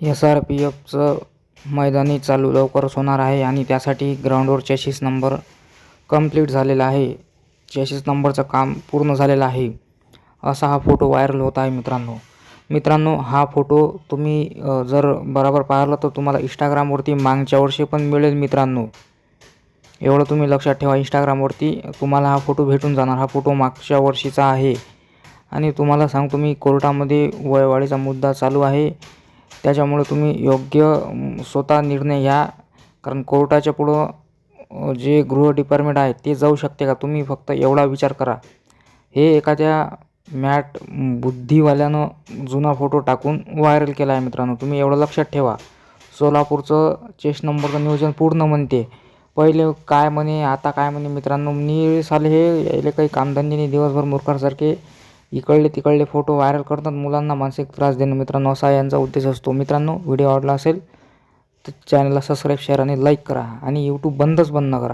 S R P एफचं मैदानी चालू लवकरच होणार आहे आणि त्यासाठी ग्राउंडवर चॅशीस नंबर कंप्लीट झालेला आहे. चॅशीस नंबरचं काम पूर्ण झालेलं आहे. असा हा फोटो व्हायरल होत आहे मित्रांनो. मित्रांनो हा फोटो तुम्ही जर बरोबर पाहिलं तर तुम्हाला इंस्टाग्रामवरती मागच्या वर्षी पण मिळेल मित्रांनो. एवढं तुम्ही लक्षात ठेवा इंस्टाग्रामवरती तुम्हाला हा फोटो भेटून जाणार. हा फोटो मागच्या वर्षीचा आहे. आणि तुम्हाला सांगतो मी कोर्टामध्ये वयवाढीचा मुद्दा चालू आहे. त्याच्यामुळे तुम्ही योग्य स्वतः निर्णय घ्या. कारण कोर्टाच्या पुढं जे गृह डिपार्टमेंट आहे ते जाऊ शकते का? तुम्ही फक्त एवढा विचार करा. हे एखाद्या मॅट बुद्धीवाल्यानं जुना फोटो टाकून व्हायरल केला आहे मित्रांनो. तुम्ही एवढं लक्षात ठेवा. सोलापूरचं चेस नंबरचं नियोजन पूर्ण म्हणते. पहिले काय म्हणे आता काय म्हणे मित्रांनो? मी साले हे यायले काही कामधंदे दिवसभर मूर्खासारखे इकडले तिकडले फोटो व्हायरल करतात. मुलांना मानसिक त्रास देणं मित्रांनो असा यांचा उद्देश असतो. मित्रांनो व्हिडिओ आवडला असेल तर चॅनलला सबस्क्राईब शेअर आणि लाईक करा. आणि यूट्यूब बंदच बंद करा.